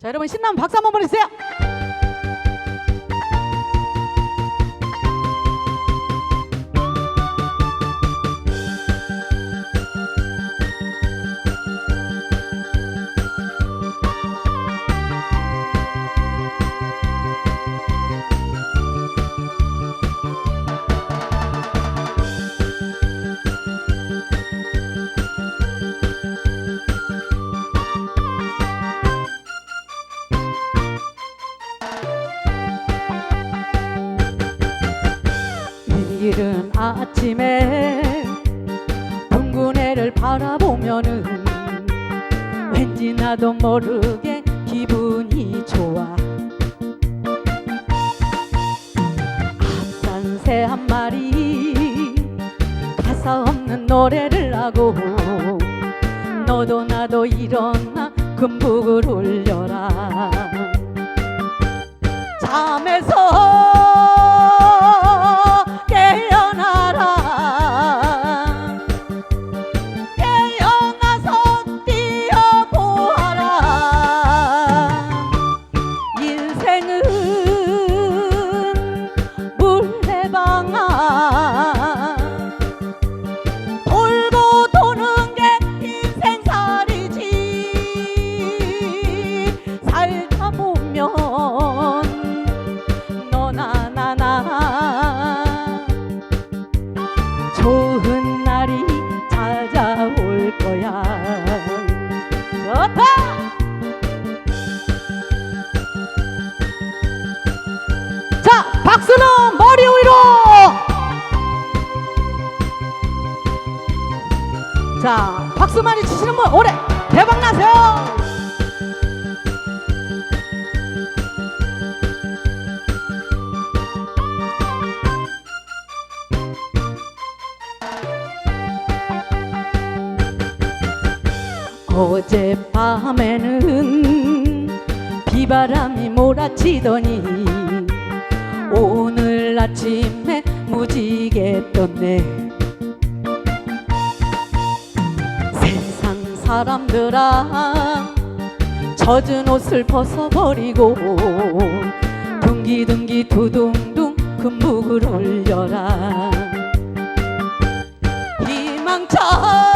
자, 여러분 신나면 박수 한번 보내주세요. 이른 아침에 둥근 해를 바라보면은 왠지 나도 모르게 기분이 좋아. 앞산 새 한 마리 가사 없는 노래를 하고 너도 나도 일어나 금북을 울려라 너나 나나. 좋은 날이 찾아올 거야. 좋다! 자 박수는 머리 위로! 자 박수 많이 치시는 분 올해 대박 나세요 어젯밤에는 비바람이 몰아치더니 오늘 아침에 무지개 떴네. 세상 사람들아 젖은 옷을 벗어버리고 둥기둥기 두둥둥 금묵을 올려라. 희망찬 아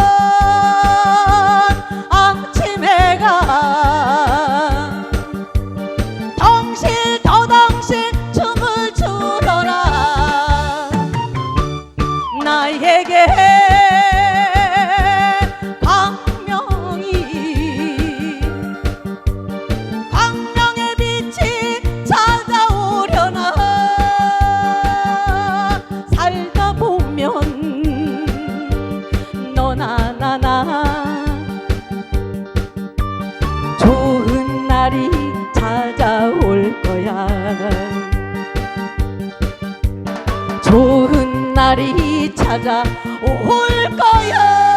날이 찾아올 거야. 좋은 날이 찾아올 거야